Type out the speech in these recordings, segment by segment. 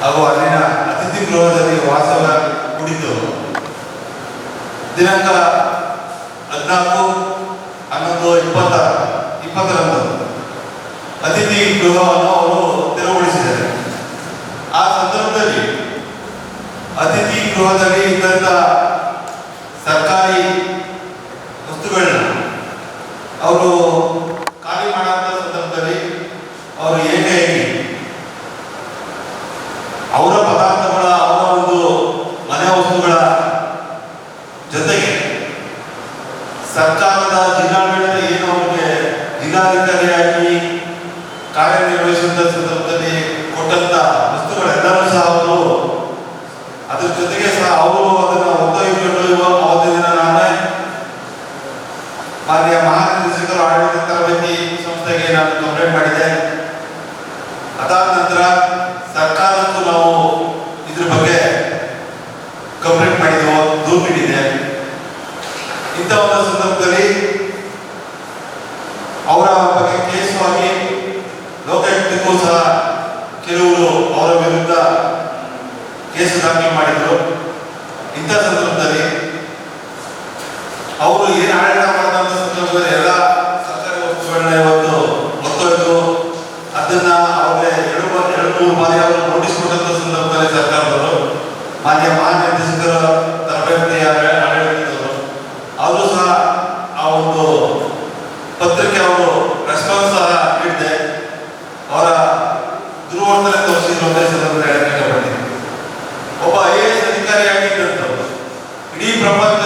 ಹಾಗೂ ಅಲ್ಲಿನ ಅತಿಥಿ ಗೃಹದಲ್ಲಿ ವಾಸವ ಕುಡಿತು. ದಿನಾಂಕ ಹದಿನಾಲ್ಕು, ಹನ್ನೊಂದು, ಇಪ್ಪತ್ತ, ಇಪ್ಪತ್ತರಂದು ಅತಿಥಿ ಗೃಹವನ್ನು ಅವರು ತೆರವುಗೊಳಿಸಿದ್ದಾರೆ ಆ ಸಂದರ್ಭದಲ್ಲಿ ಅತಿಥಿ ಗೃಹದಲ್ಲಿ ಇದ್ದಂಥ ಸರ್ಕಾರಿ ವಸ್ತುಗಳನ್ನ ಅವರು ಖಾಲಿ ಮಾಡುವಂಥ ಸಂದರ್ಭದಲ್ಲಿ ಅವರು ಏಕಾಏಕಿ ಅವರ ಪದಾರ್ಥಗಳ ಅವರ ಒಂದು ಮನೆ ವಸ್ತುಗಳ ಜೊತೆಗೆ ಸರ್ಕಾರದ ಜಿಲ್ಲಾಡಳಿತ ಏನು ಅವರಿಗೆ ಜಿಲ್ಲಾಧಿಕಾರಿಯಾಗಿ ಕಾರ್ಯನಿರ್ವಹಿಸಿದ ಸಂದರ್ಭದಲ್ಲಿ ಕೊಟ್ಟಂತ ವಸ್ತುಗಳೆಲ್ಲರೂ ಸಹ ಅವರು ಅದ್ರ ಜೊತೆಗೆ ಸಹ ಅವರು ಅದನ್ನು ಹೊತ್ತೊಯ್ದುಕೊಂಡು ಇವಾಗ ಅವತ್ತಿನ ದಿನ ನಾನೇ ಮಾನ್ಯ ಮಹಾನಿರ್ದೇಶಕರು ಆಡಳಿತ ತರಬೇತಿ ಸಂಸ್ಥೆಗೆ ನಾನು ಕಂಪ್ಲೇಂಟ್ ಮಾಡಿದೆ ಅದಾದ ನಂತರ ಸರ್ಕಾರಕ್ಕೂ ನಾವು ಇದ್ರ ಬಗ್ಗೆ ಕಂಪ್ಲೇಂಟ್ ಮಾಡಿದ್ವು ದೂರು ನೀಡಿದೆ ಇಂಥ ಒಂದು ಸಂದರ್ಭದಲ್ಲಿ ಅವರ ಬಗ್ಗೆ ಕೇಸು ಆಗಿ ಲೋಕಾಯುಕ್ತಕ್ಕೂ ಸಹ ಕೆಲವರು ಅವರ ವಿರುದ್ಧ ಕೇಸು ದಾಖಲು ಮಾಡಿದರು. ಇಂಥ ಸಂದರ್ಭದಲ್ಲಿ ಅವರು ಏನು ಆಡಳಿತ ಮಾಡಿದಂಥ ಸಂದರ್ಭದಲ್ಲಿ ಎಲ್ಲ ಸರ್ಕಾರಿ ವಸ್ತುಗಳನ್ನ ಇವತ್ತು ಹೊತ್ತೊಯ್ದು ಅದನ್ನ ಅವರೇ ಎರಡು ಎರಡು ಮೂರು ಬಾರಿ ಅವರು ambayo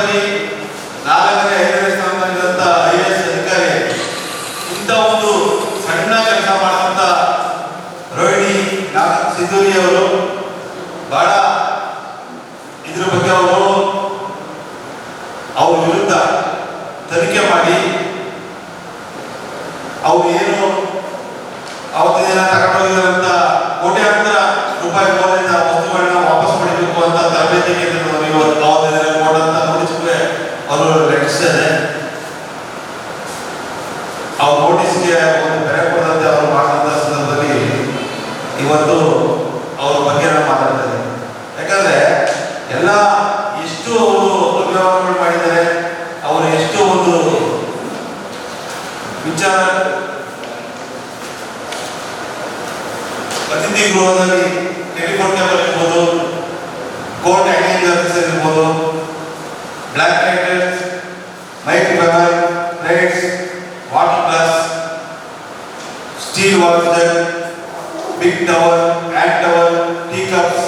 ಎಷ್ಟು ಅವರು ಅವ್ಯವಹಾರಗಳು ಮಾಡಿದ್ದಾರೆ ಅವರು ಎಷ್ಟು ಒಂದು ವಿಚಾರ ಅತಿಥಿ ಗೃಹದಲ್ಲಿ ಟೆಲಿಫೋನ್ ಕೇಬಲ್ ಇರ್ಬೋದು ಕೋರ್ಟ್ ಹ್ಯಾಂಗಿಂಗ್ ಆಫೀಸರ್ ಇರ್ಬೋದು black lighters mic ಬೆವರ್ plates water glass steel water jug big towel hand towel tea cups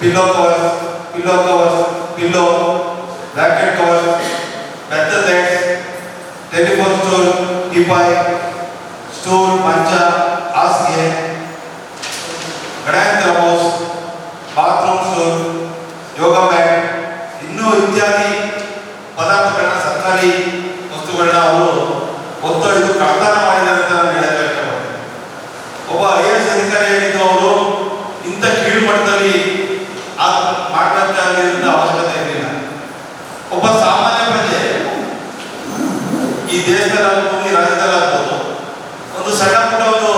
pillow covers pillow covers pillow blanket covers ಬೆತ್ತಲ್ lights telephone store teapoy store ಮಂಚ ಹಾಸಿಗೆ ಗಣಯಂತ್ರ house bathroom store yoga mat ಇನ್ನೂ ಇತ್ಯಾದಿ ಪದಾರ್ಥಗಳನ್ನ ಸರ್ಕಾರಿ ಈ ರಾಜ್ಯದಲ್ಲಾಗ್ಬೋದು ಒಂದು ಸಣ್ಣ ಪುಟ್ಟ ಒಂದು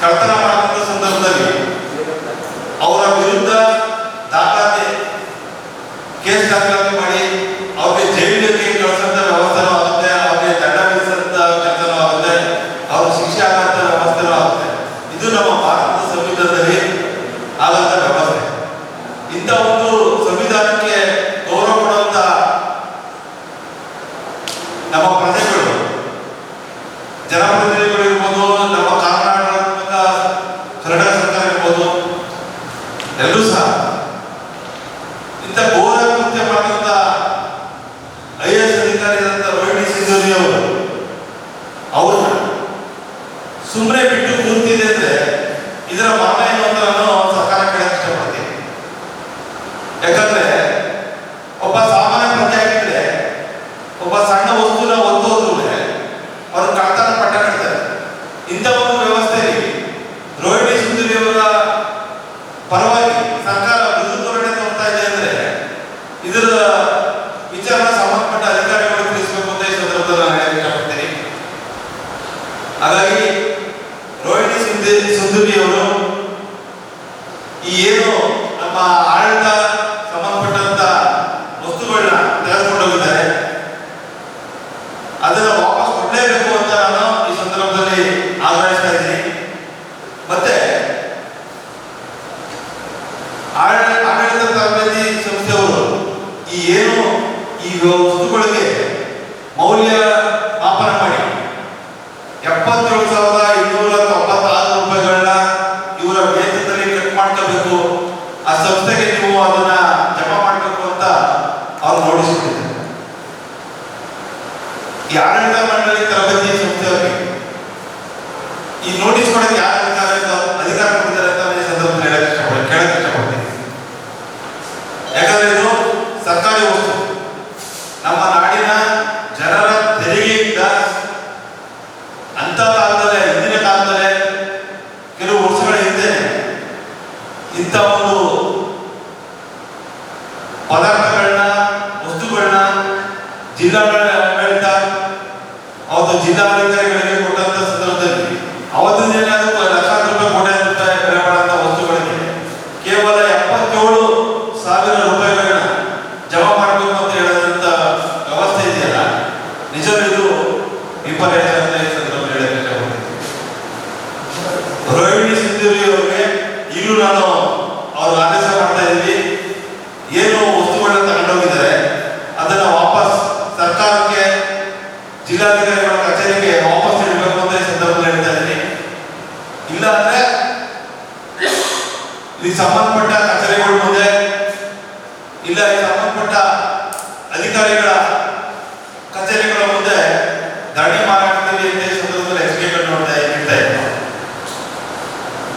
ಕಳ್ತನ ಮಾಡುವಂಥ ಸಂದರ್ಭದಲ್ಲಿ ಅವರ ವಿರುದ್ಧ ದಾಖಲಾತಿ, ಕೇಸ್ ದಾಖಲಾತಿ ಮಾಡಿ ಅವ್ರಿಗೆ ಜೈಲಿನಲ್ಲಿ ಕಳಿಸಂತ ವ್ಯವಸ್ಥೆನೂ ಆಗುತ್ತೆ, ಅವ್ರಿಗೆ ದಂಡ ವಿಧಿಸಂತ ಕೆಲಸನೂ ಆಗುತ್ತೆ ಅವ್ರ ಶಿಕ್ಷೆ ಆಗಂತ ವ್ಯವಸ್ಥೆನೂ ಆಗುತ್ತೆ. ಇದು ನಮ್ಮ ಭಾರತದ ಸಂವಿಧಾನದಲ್ಲಿ ಆಗಂತ ವ್ಯವಸ್ಥೆ. ಇಂಥ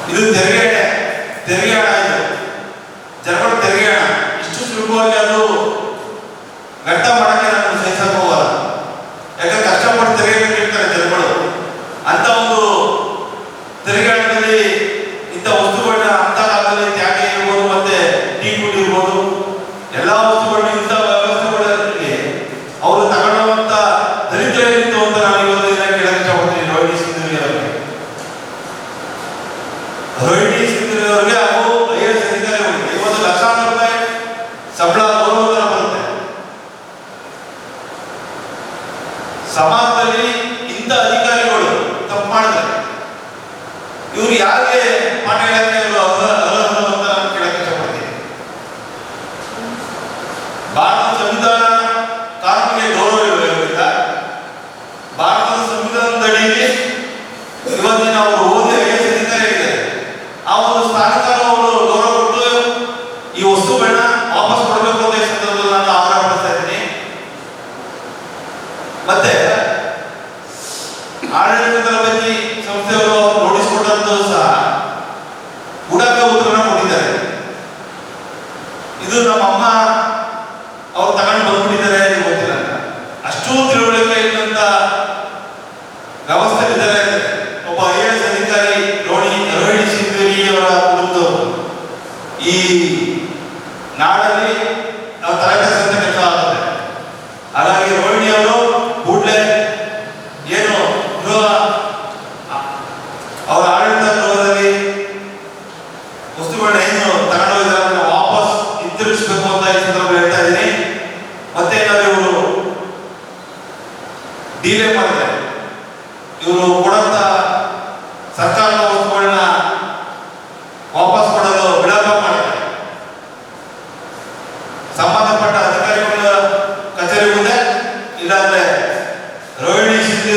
ಇದು ತೆರಿಗೆ ತೆರಿಗೆ ಹಣ ಇದು. ಜರ್ಮನ್ ತೆರಿಗೆ ಇಷ್ಟು ಸುಲಭವಾಗಿ ಅದು Hoca Abbas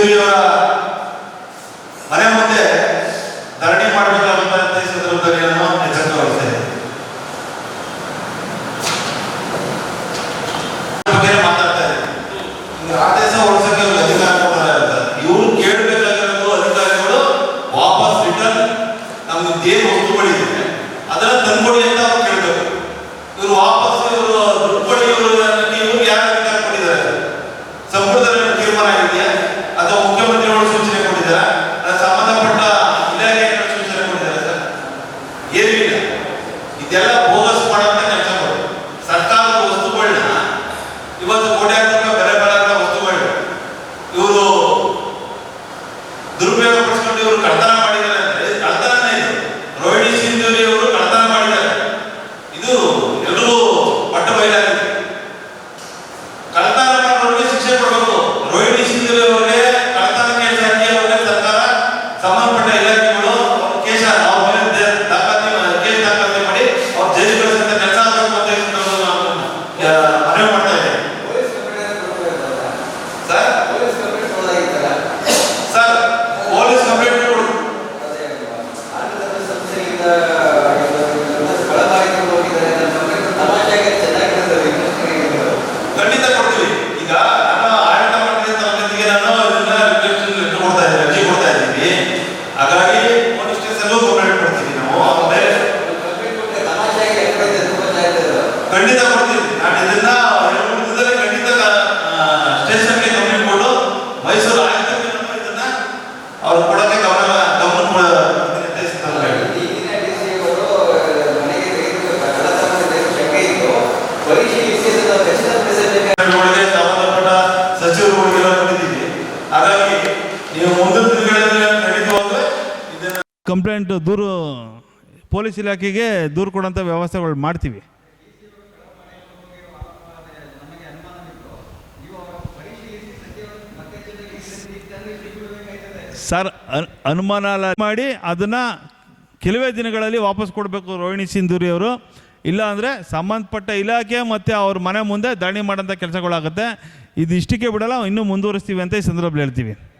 sido ったら ದೂರು, ಪೊಲೀಸ್ ಇಲಾಖೆಗೆ ದೂರು ಕೊಡೋಂಥ ವ್ಯವಸ್ಥೆಗಳು ಮಾಡ್ತೀವಿ. ಸರ್, ಅನ್- ಅನುಮಾನ ಮಾಡಿ ಅದನ್ನು ಕೆಲವೇ ದಿನಗಳಲ್ಲಿ ವಾಪಸ್ ಕೊಡಬೇಕು ರೋಹಿಣಿ ಸಿಂಧೂರಿ ಅವರು. ಇಲ್ಲ ಅಂದರೆ ಸಂಬಂಧಪಟ್ಟ ಇಲಾಖೆ ಮತ್ತು ಅವ್ರ ಮನೆ ಮುಂದೆ ಧರಣಿ ಮಾಡೋಂಥ ಕೆಲಸಗಳಾಗುತ್ತೆ. ಇದು ಇಷ್ಟಕ್ಕೆ ಬಿಡಲ್ಲ, ಇನ್ನೂ ಮುಂದುವರಿಸ್ತೀವಿ ಅಂತ ಈ ಸಂದರ್ಭದಲ್ಲಿ ಹೇಳ್ತೀವಿ.